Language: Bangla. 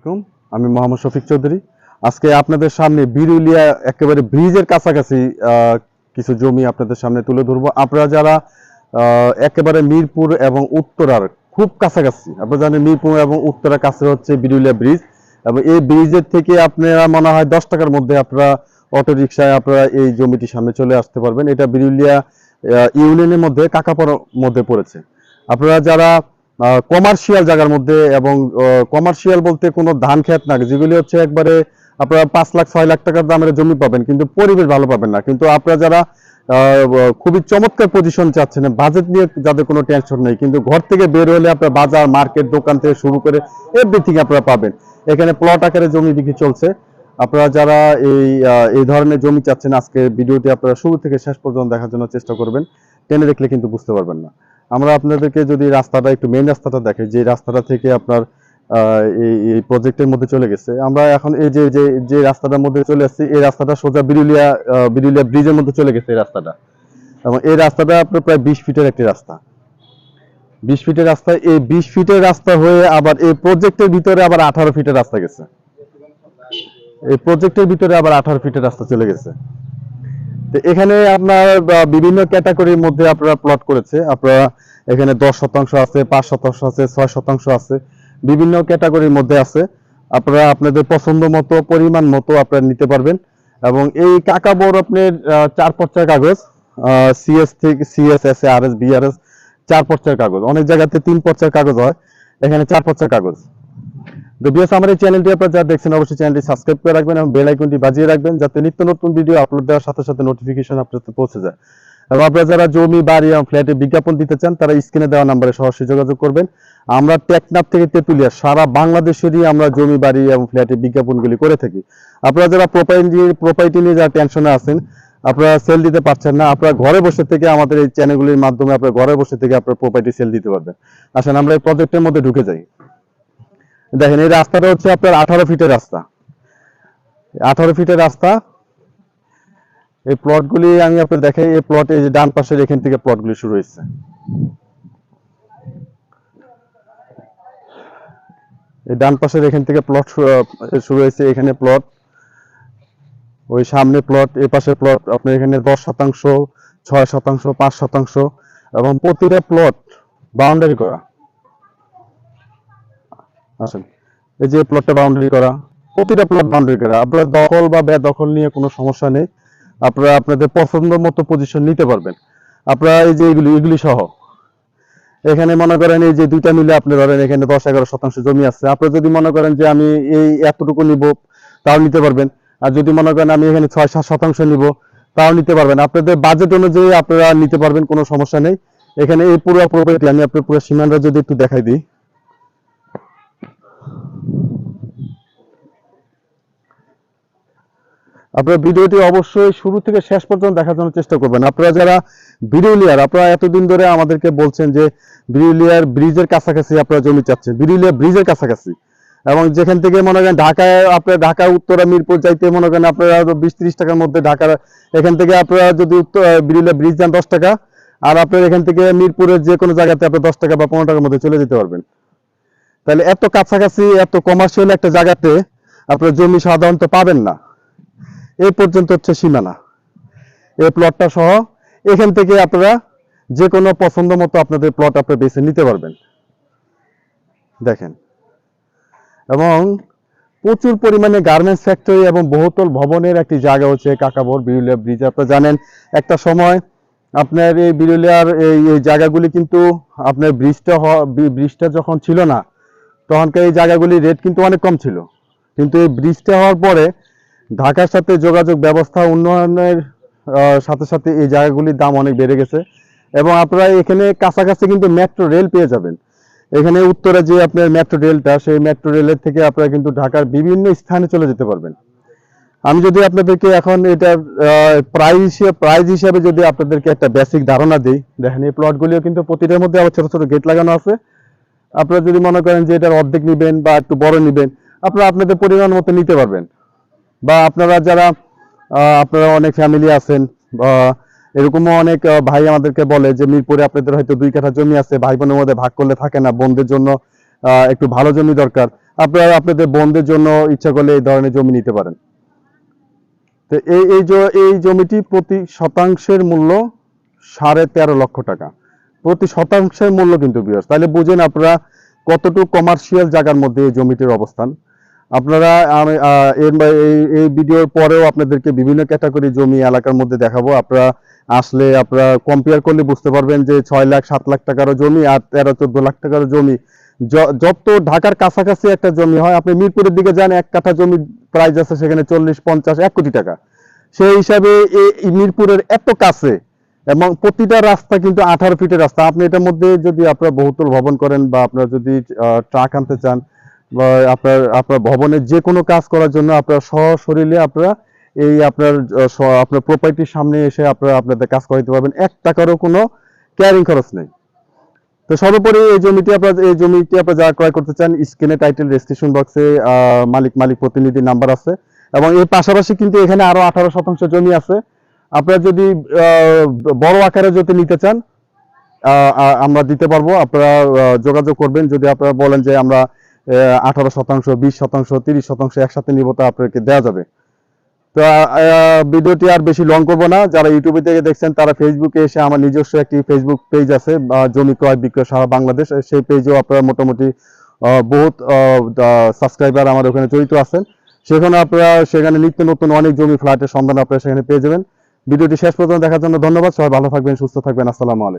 আলাইকুম। আমি মোহাম্মদ শফিক চৌধুরী। আজকে আপনাদের সামনে বিরুলিয়া একেবারে ব্রিজের কাছাকাছি কিছু জমি আপনাদের সামনে তুলে ধরবো। আপনারা যারা একেবারে মিরপুর এবং উত্তরার খুব কাছাকাছি, আপনারা জানেন মিরপুর এবং উত্তরার কাছে হচ্ছে বিরুলিয়া ব্রিজ। এবং এই ব্রিজের থেকে আপনারা মনে হয় দশ টাকার মধ্যে আপনারা অটো রিক্সায় আপনারা এই জমিটি সামনে চলে আসতে পারবেন। এটা বিরুলিয়া ইউনিয়নের মধ্যে, কাকাপাড়ার মধ্যে পড়েছে। আপনারা যারা কমার্শিয়াল জায়গার মধ্যে এবং কমার্শিয়াল বলতে কোনো ধান খেত না, যেগুলি হচ্ছে একবারে আপনারা পাঁচ লাখ, ছয় লাখ টাকার দামের জমি পাবেন, কিন্তু পরিবেশ ভালো পাবেন না। কিন্তু আপনারা যারা খুবই চমৎকার পজিশন চাচ্ছেন বাজেট নিয়ে যাদের কোনো টেনশন নেই, কিন্তু ঘর থেকে বের হলে আপনার বাজার মার্কেট দোকান থেকে শুরু করে এভরিথিং আপনারা পাবেন। এখানে প্লট আকারে জমি বিক্রি চলছে। আপনারা যারা এই এই ধরনের জমি চাচ্ছেন আজকে ভিডিওটি আপনারা শুরু থেকে শেষ পর্যন্ত দেখার জন্য চেষ্টা করবেন। টেনে দেখলে কিন্তু বুঝতে পারবেন না। আমরা আপনাদেরকে যদি রাস্তাটা একটু মেইন রাস্তাটা দেখে যে রাস্তাটা থেকে আপনার এই প্রজেক্টের মধ্যে চলে গেছে, আমরা এখন এই যে যে রাস্তাটার মধ্যে চলে আসছি, এই রাস্তাটা সোজা বিরুলিয়া বিরুলিয়া ব্রিজের মধ্যে চলে গেছে এই রাস্তাটা। এবং এই রাস্তাটা আপনার প্রায় বিশ ফিটের একটি রাস্তা। বিশ ফিটের রাস্তা, এই বিশ ফিটের রাস্তা হয়ে আবার এই প্রজেক্টের ভিতরে আবার আঠারো ফিটের রাস্তা গেছে। এই প্রজেক্টের ভিতরে আবার আঠারো ফিটের রাস্তা চলে গেছে। এখানে আপনার বিভিন্ন ক্যাটাগরির মধ্যে আপনারা প্লট করেছে। আপনারা এখানে দশ শতাংশ আছে, পাঁচ শতাংশ আছে, ছয় শতাংশ আছে, বিভিন্ন ক্যাটাগরির মধ্যে আছে। আপনারা আপনাদের পছন্দ মতো, পরিমাণ মতো আপনারা নিতে পারবেন। এবং এই কাকা বড় আপনার চার পর্চার কাগজ সিএস থেকে CS S R S BRS চার পর্চার কাগজ। অনেক জায়গাতে তিন পর্চার কাগজ হয়। এখানে চার পর্চার কাগজ। তো আমার এই চ্যানেলটি আপনারা যারা দেখছেন, অবশ্যই চ্যানেলটি সাবস্ক্রাইব করে রাখবেন এবং বেল আইকনটি বাজিয়ে রাখবেন যাতে নিত্য নতুন ভিডিও আপলোড দেওয়ার সাথে সাথে নোটিফিকেশন আপনার কাছে পৌঁছে যায়। এবং আপনারা যারা জমি, বাড়ি এবং ফ্ল্যাটে বিজ্ঞাপন দিতে চান, তারা স্ক্রিনে দেওয়া নাম্বারে সরাসরি যোগাযোগ করবেন। আমরা টেকনাফ থেকে তেতুলিয়া, সারা বাংলাদেশেরই আমরা জমি, বাড়ি এবং ফ্ল্যাটে বিজ্ঞাপনগুলি করে থাকি। আপনারা যারা প্রোপাইটি প্রোপাইটি নিয়ে যারা টেনশনে আছেন, আপনারা সেল দিতে পারছেন না, আপনারা ঘরে বসে থেকে আমাদের এই চ্যানেলগুলির মাধ্যমে আপনারা ঘরে বসে থেকে আপনার প্রোপাইটি সেল দিতে পারবেন। আসেন, আমরা এই প্রজেক্টের মধ্যে ঢুকে যাই। দেখেন, এই রাস্তাটা হচ্ছে আপনার আঠারো ফিটের রাস্তা। আঠারো ফিটের রাস্তা। এই প্লটগুলি আমি আপনার দেখাই এই প্লট এই যে ডান পাশের এখান থেকে প্লটগুলি শুরু হয়েছে। এই ডান পাশের এখান থেকে প্লট শুরু হয়েছে এখানে প্লট ওই সামনে প্লট এই পাশে প্লট আপনার এখানে দশ শতাংশ, ছয় শতাংশ, পাঁচ শতাংশ এবং প্রতিটা প্লট বাউন্ডারি করা। আসেন। এই যে প্লটটা বাউন্ডারি করা, প্রতিটা প্লট বাউন্ডারি করা। আপনার দখল বা বেদখল নিয়ে কোনো সমস্যা নেই। আপনারা আপনাদের পছন্দ মতো পজিশন নিতে পারবেন। আপনারা এই যে এগুলি এগুলি সহ। এখানে মনে করেন এই যে দুইটা মিলে আপনি ধরেন এখানে দশ, এগারো শতাংশ জমি আছে। আপনারা যদি মনে করেন যে আমি এই এতটুকু নিব, তাও নিতে পারবেন। আর যদি মনে করেন আমি এখানে ছয়, সাত শতাংশ নিব, তাও নিতে পারবেন। আপনাদের বাজেট অনুযায়ী আপনারা নিতে পারবেন, কোনো সমস্যা নেই। এখানে এই পুরো প্রপার্টি আমি আপনার পুরো সীমানটা যদি একটু দেখাই দিই। আপনারা ভিডিওটি অবশ্যই শুরু থেকে শেষ পর্যন্ত দেখার জন্য চেষ্টা করবেন। আপনারা যারা বিরুলিয়ার, আপনারা এতদিন ধরে আমাদেরকে বলছেন যে বিরুলিয়ার ব্রিজের কাছাকাছি আপনারা জমি চাচ্ছেন, বিরুলিয়া ব্রিজের কাছাকাছি। এবং যেখান থেকে মনে করেন ঢাকায় আপনার ঢাকা উত্তরা, মিরপুর যাইতে মনে করেন আপনারা বিশ ত্রিশ টাকার মধ্যে ঢাকার, এখান থেকে আপনারা যদি উত্তর বিরুলিয়া ব্রিজ যান দশ টাকা, আর আপনার এখান থেকে মিরপুরের যে কোনো জায়গাতে আপনি দশ টাকা বা পনেরো টাকার মধ্যে চলে যেতে পারবেন। তাহলে এত কাছাকাছি, এত কমার্শিয়াল একটা জায়গাতে আপনার জমি সাধারণত পাবেন না। এই পর্যন্ত হচ্ছে সীমানা। এই প্লটটা সহ এখান থেকে আপনারা যে কোনো পছন্দ মতো আপনাদের প্লট আপনারা বেছে নিতে পারবেন। দেখেন। এবং প্রচুর পরিমাণে গার্মেন্টস ফ্যাক্টরি এবং বহুতল ভবনের একটি জায়গা হচ্ছে কাকাবর বিরুলিয়া ব্রিজ আপনারা জানেন, একটা সময় আপনার এই বিরুলিয়ার এই এই জায়গাগুলি কিন্তু আপনার ব্রিজটা ব্রিজটা যখন ছিল না, তখনকার এই জায়গাগুলির রেট কিন্তু অনেক কম ছিল। কিন্তু এই ব্রিজটা হওয়ার পরে ঢাকার সাথে যোগাযোগ ব্যবস্থা উন্নয়নের সাথে সাথে এই জায়গাগুলির দাম অনেক বেড়ে গেছে। এবং আপনারা এখানে কাছাকাছি কিন্তু মেট্রো রেল পেয়ে যাবেন। এখানে উত্তরে যে আপনার মেট্রো রেলটা, সেই মেট্রো রেলের থেকে আপনারা কিন্তু ঢাকার বিভিন্ন স্থানে চলে যেতে পারবেন। আমি যদি আপনাদেরকে এখন এটার প্রাইস হিসেবে প্রাইস হিসেবে যদি আপনাদেরকে একটা বেসিক ধারণা দিই, দেখেন এই প্লটগুলিও কিন্তু প্রতিটার মধ্যে আবার ছোট ছোট গেট লাগানো আছে। আপনারা যদি মনে করেন যে এটার অর্ধেক নেবেন বা একটু বড় নেবেন, আপনারা আপনাদের পরিমাণ মতো নিতে পারবেন। বা আপনারা যারা আপনারা অনেক ফ্যামিলি আছেন, বা এরকমও অনেক ভাই আমাদেরকে বলে যে মিরপুরে আপনাদের হয়তো দুই কাঠা জমি আছে, ভাই বোনের মধ্যে ভাগ করলে থাকে না, বোনদের জন্য একটু ভালো জমি দরকার। আপনারা আপনাদের বোনদের জন্য ইচ্ছা করলে এই ধরনের জমি নিতে পারেন। তো এই এই এই জমিটি প্রতি শতাংশের মূল্য সাড়ে তেরো লক্ষ টাকা। প্রতি শতাংশের মূল্য কিন্তু বিয়ার্স। তাহলে বুঝেন আপনারা কতটুকু কমার্শিয়াল জায়গার মধ্যে এই জমিটির অবস্থান। আপনারা এই ভিডিওর পরেও আপনাদেরকে বিভিন্ন ক্যাটাগরি জমি এলাকার মধ্যে দেখাবো। আপনারা আসলে আপনারা কম্পেয়ার করলে বুঝতে পারবেন যে ছয় লাখ, সাত লাখ টাকারও জমি আর তেরো, চোদ্দ লাখ টাকারও জমি। যত ঢাকার কাছাকাছি একটা জমি হয়, আপনি মিরপুরের দিকে যান, এক কাঠা জমি প্রাইস আছে সেখানে চল্লিশ, পঞ্চাশ, এক কোটি টাকা। সেই হিসাবে এই মিরপুরের এত কাছে এবং প্রতিটা রাস্তা কিন্তু আঠারো ফিটের রাস্তা। আপনি এটার মধ্যে যদি আপনারা বহুতল ভবন করেন বা আপনারা যদি ট্রাক আনতে চান বা আপনার আপনার ভবনের যে কোনো কাজ করার জন্য আপনার সশরীরে আপনারা এই আপনার আপনার প্রপার্টির সামনে এসে আপনারা আপনাদের কাজ করাইতে পারবেন। এক টাকারও কোনো ক্যারিং খরচ নেই। তো সর্বোপরি এই জমিটি আপনার, এই জমিটি আপনারা যারা ক্রয় করতে চান, স্ক্রিনে টাইটেল রেজিস্ট্রেশন বক্সে মালিক মালিক প্রতিনিধি নাম্বার আছে। এবং এর পাশাপাশি কিন্তু এখানে আরও আঠারো শতাংশ জমি আছে। আপনারা যদি বড় আকারে যদি নিতে চান আমরা দিতে পারব। আপনারা যোগাযোগ করবেন। যদি আপনারা বলেন যে আমরা আঠারো শতাংশ, বিশ শতাংশ, তিরিশ শতাংশ একসাথে নিব তা আপনাকে দেওয়া যাবে। তো ভিডিওটি আর বেশি লং করব না। যারা ইউটিউবে থেকে দেখছেন, তারা ফেসবুকে এসে আমার নিজস্ব একটি ফেসবুক পেজ আছে জমি ক্রয়, বিক্রয় সারা বাংলাদেশ। সেই পেজেও আপনারা মোটামুটি বহুত সাবস্ক্রাইবার আমার ওখানে জড়িত আছেন। সেখানে আপনারা, সেখানে নিত্য নতুন অনেক জমি ফ্ল্যাটের সন্ধান আপনারা সেখানে পেয়ে যাবেন। ভিডিওটি শেষ পর্যন্ত দেখার জন্য ধন্যবাদ। সবাই ভালো থাকবেন, সুস্থ থাকবেন। আসসালামু আলাইকুম।